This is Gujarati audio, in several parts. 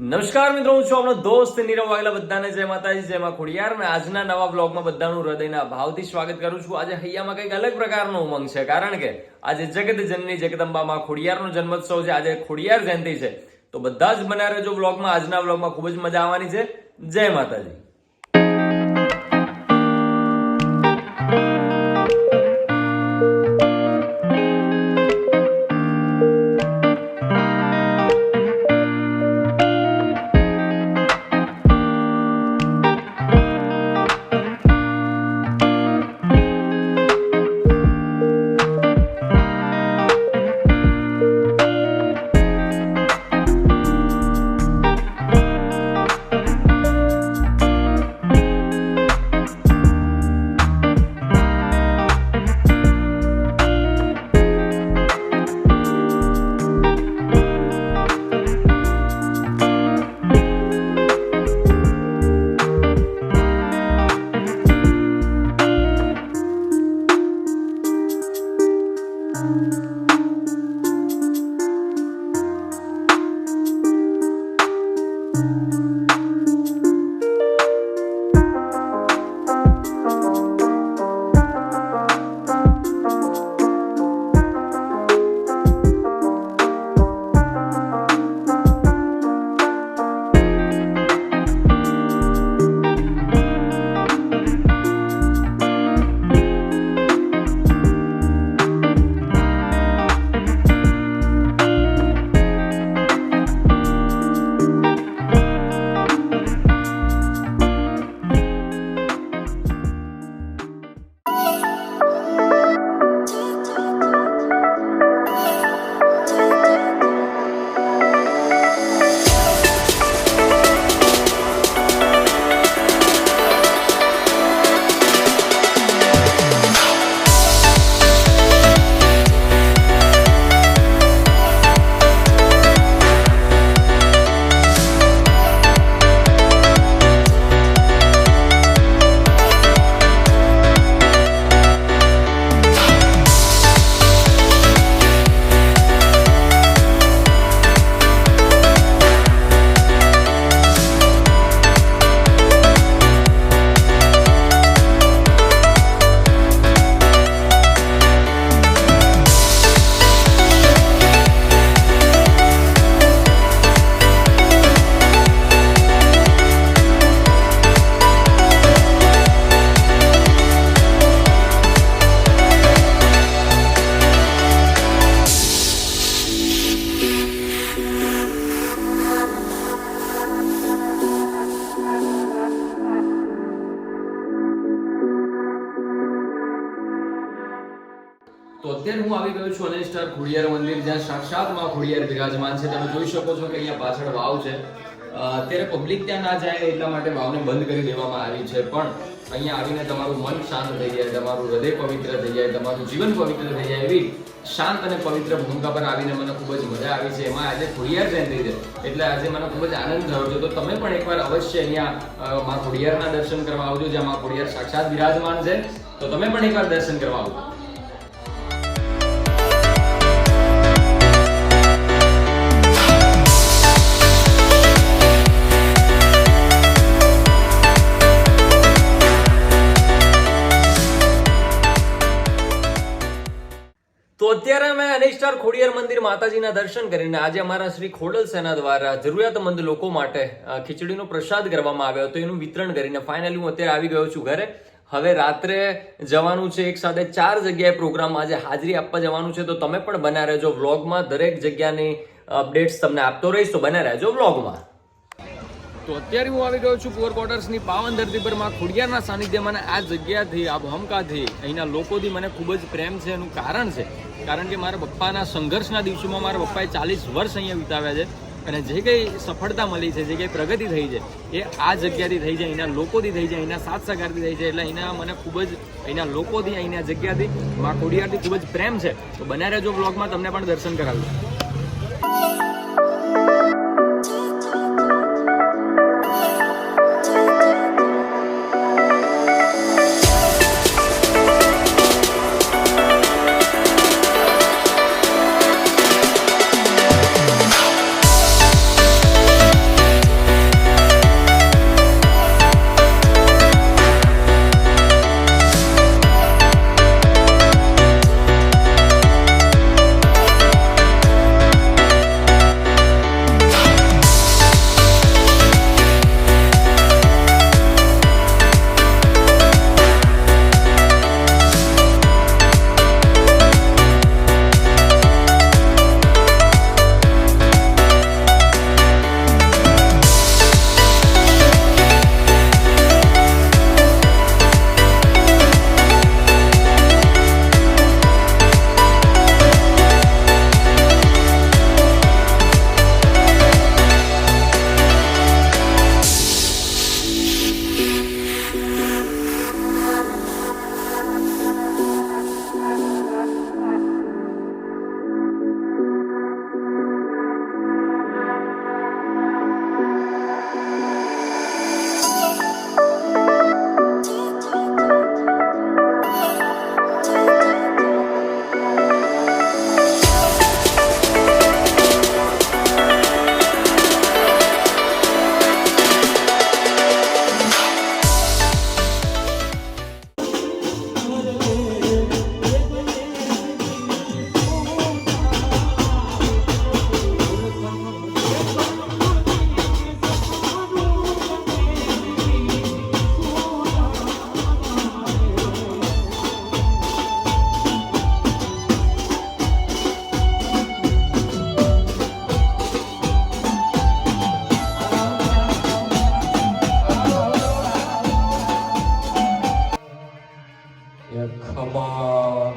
નમસ્કાર મિત્રો, હું છું આપણો દોસ્ત નીરવ વાઘેલા. બધાને જય માતાજી, જય માં ખોડિયાર. અને આજના નવા બ્લોગમાં બધાનું હૃદયના ભાવથી સ્વાગત કરું છું. આજે હૈયામાં કંઈક અલગ પ્રકારનો ઉમંગ છે, કારણ કે આજે જગત જનની જગદંબામાં ખોડિયારનો જન્મોત્સવ છે. આજે ખોડિયાર જયંતિ છે. તો બધા જ બનાવે જો બ્લોગમાં આજના બ્લોગમાં ખૂબ જ મજા આવવાની છે. જય માતાજી. અનંત સ્ટાર ખોડિયાર મંદિર જ્યાં સાક્ષાતમાં ખોડિયાર બિરાજમાન છે. તમે જોઈ શકો છો કે અહીંયા પાછળ વાવ છે. અત્યારે પબ્લિક ત્યાં ના જાય એટલા માટે વાવને બંધ કરી દેવામાં આવી છે. પણ અહીંયા આવીને તમારું મન શાંત થઈ જાય, તમારું હૃદય પવિત્ર થઈ જાય, તમારું જીવન પવિત્ર થઈ જાય એવી શાંત અને પવિત્ર ભૂમિકા પર આવીને મને ખૂબ જ મજા આવી છે. એમાં આજે ખોડિયાર જયંતિ છે, એટલે આજે મને ખૂબ જ આનંદ થયો છે. તો તમે પણ એકવાર અવશ્ય અહીંયા માં ખોડિયારના દર્શન કરવા આવજો, જ્યાં માં ખોડિયાર સાક્ષાત બિરાજમાન છે. તો તમે પણ એકવાર દર્શન કરવા આવજો. તો અત્યારે અમે અનેક ખોડિયાર મંદિર માતાજીના દર્શન કરીને આજે અમારા શ્રી ખોડલ સેના દ્વારા જરૂરિયાતમંદ લોકો માટે ખીચડીનો પ્રસાદ કરવામાં આવ્યો હતો. એનું વિતરણ કરીને ફાઇનલી હું અત્યારે આવી ગયો છું ઘરે. હવે રાત્રે જવાનું છે એક સાથે ચાર જગ્યાએ પ્રોગ્રામ આજે હાજરી આપવા જવાનું છે તો તમે પણ બના રહેજો. વ્લોગમાં દરેક જગ્યાની અપડેટ્સ તમને આપતો રહીશ. તો બના રહેજો વ્લોગમાં તો અત્યારે હું આવી ગયો છું પુઅર ક્વાર્ટર્સની પાવન ધરતી પરમાં ખોડિયારના સાનિધ્યમાં આ જગ્યાથી, આ ભમકાથી અહીંના લોકોથી મને ખૂબ જ પ્રેમ છે, એનું કારણ છે. કારણ કે મારા પપ્પાના સંઘર્ષના દિવસોમાં મારા પપ્પાએ ચાલીસ વર્ષ અહીંયા વિતાવ્યા છે અને જે કંઈ સફળતા મળી છે, જે કંઈ પ્રગતિ થઈ છે, એ આ જગ્યાથી થઈ છે, અહીંના લોકોથી થઈ છે, અહીંના સાથ સહકારથી થઈ છે, એટલે અહીંના મને ખૂબ જ, અહીંના લોકોથી, અહીંના જગ્યાથી, મા ખોડિયારથી ખૂબ જ પ્રેમ છે. તો બનારે જો બ્લોગમાં તમને પણ દર્શન કરાવ્યું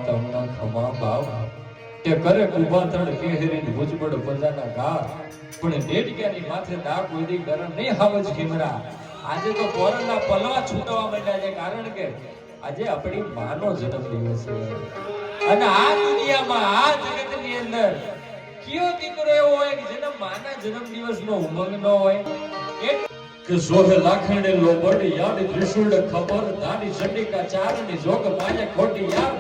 તમને ખમા બાપ. કે કરે ઊભા થડ કેહરી ભુજબડ પ્રજાના ઘા. પણ ડેડિયાની માથે દાગ વધી ગરમ નહીં હાવજ કેમરા આજે તો કોરોના પલવા છૂટવા માંડ્યા છે, કારણ કે આજે આપણી માનો જન્મ દિવસ છે. અને આ દુનિયામાં, આ જગતની અંદર કયો દીકરો એવો હોય કે જેના માના જન્મ દિવસનો ઉમંગ ન હોય? કે જોહે લાખણે લોબડ યાદ ત્રિશુળ ખબર દાની ચંડિકા ચારની જોગ માયા ખોટી યાર.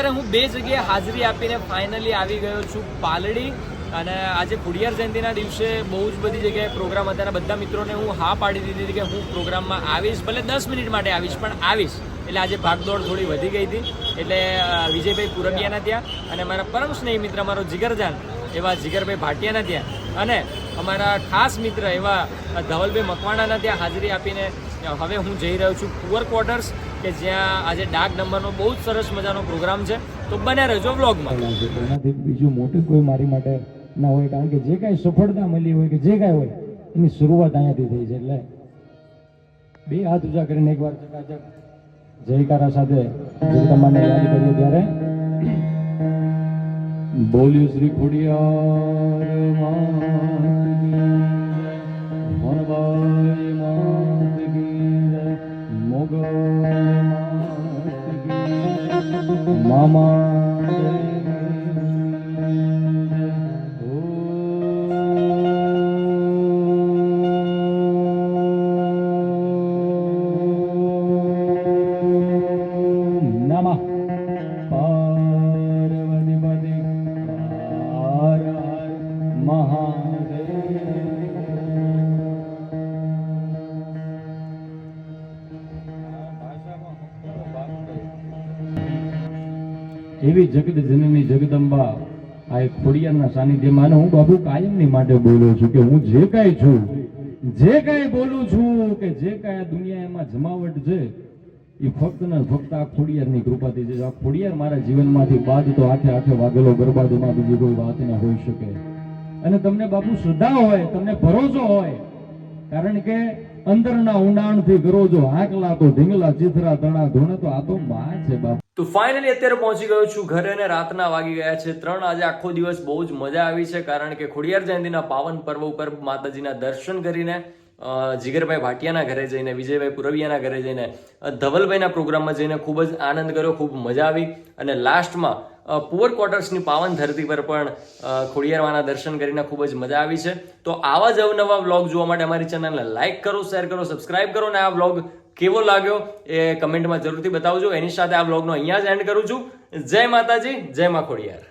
અત્યારે હું બે જગ્યાએ હાજરી આપીને ફાઇનલી આવી ગયો છું પાલડી. અને આજે ખુડિયાર જયંતિના દિવસે બહુ જ બધી જગ્યાએ પ્રોગ્રામ હતા અને બધા મિત્રોને હું હા પાડી દીધી હતી કે હું પ્રોગ્રામમાં આવીશ. ભલે દસ મિનિટ માટે આવીશ, પણ આવીશ. એટલે આજે ભાગદોડ થોડી વધી ગઈ હતી. એટલે વિજયભાઈ પુરબિયાના ત્યાં અને મારા પરમ સ્નેહી મિત્ર, મારો જીગરજાન, એવા જીગરભાઈ ભાટિયાના ત્યાં. અને અમારા ખાસ મિત્ર એવા ધવલભાઈ મકવાણાના ત્યાં હાજરી આપીને, હવે હું જઈ રહ્યો છું પુઅર ક્વાર્ટર્સ કે જ્યાં આજે ડાક નંબરનો બહુ જ સરસ મજાનો પ્રોગ્રામ છે. તો બને રહેજો વ્લોગમાં. બીજું મોટું કોઈ મારી માટે ના હોય, કારણ કે જે કાંઈ સફળતા મળી હોય કે જે કાંઈ હોય, એની શરૂઆત અહીંયાથી થઈ છે. એટલે બે હાથ ઊંચા કરીને એકવાર ચકાચક જયકારા સાથે તમારે યાદ કરીએ ત્યારે બોલ્યું શ્રી ખોડિયાર મામા એવી જગત જનની જગદંબા આ એક ખોડિયારના સાનિધ્યમાં હું બાબુ કાયમની માટે બોલું છું કે હું જે કાંઈ છું, જે કાંઈ બોલું છું કે જે કાંઈ આ દુનિયામાં જમાવટ છે, એ ફક્ત ને ફક્ત આ ખોડિયારની કૃપાથી છે. આ ખોડિયાર મારા જીવનમાંથી બાદ તો આઠે આઠે વાગેલો ગરબાદમાં બીજી કોઈ વાત ન હોઈ શકે. અને તમને બાપુ શ્રદ્ધા હોય, તમને ભરોસો હોય, કારણ કે અંદરના ઊંડાણથી કરો જો હાકલા તો ઢીંગલા ચિથરા તણા ધોણે તો આ તો માં છે બાપુ. તો ફાઇનલી અત્યારે પહોંચી ગયો છું ઘરે અને રાતના વાગી ગયા છે. ત્રણ આજે આખો દિવસ બહુ જ મજા આવી છે કારણ કે ખોડિયાર જયંતિના પાવન પર્વ ઉપર માતાજીના દર્શન કરીને જીગરભાઈ ભાટિયાના ઘરે જઈને, વિજયભાઈ પુરવિયાના ઘરે જઈને ધવલભાઈના પ્રોગ્રામમાં જઈને ખૂબ જ આનંદ કર્યો, ખૂબ મજા આવી અને લાસ્ટમાં પુઅર ક્વાર્ટર્સની પાવન ધરતી પર પણ ખોડિયારવાના દર્શન કરીને ખૂબ જ મજા આવી છે. તો આવા જ અવનવા વ્લોગ જોવા માટે અમારી ચેનલને લાઇક કરો શેર કરો સબસ્ક્રાઇબ કરો અને આ વ્લોગ કેવો લાગ્યો એ કમેન્ટમાં જરૂરથી બતાવજો. એની સાથે આ વ્લોગનો અહીંયા જ એન્ડ કરું છું. જય માતાજી, જય મા ખોડિયાર.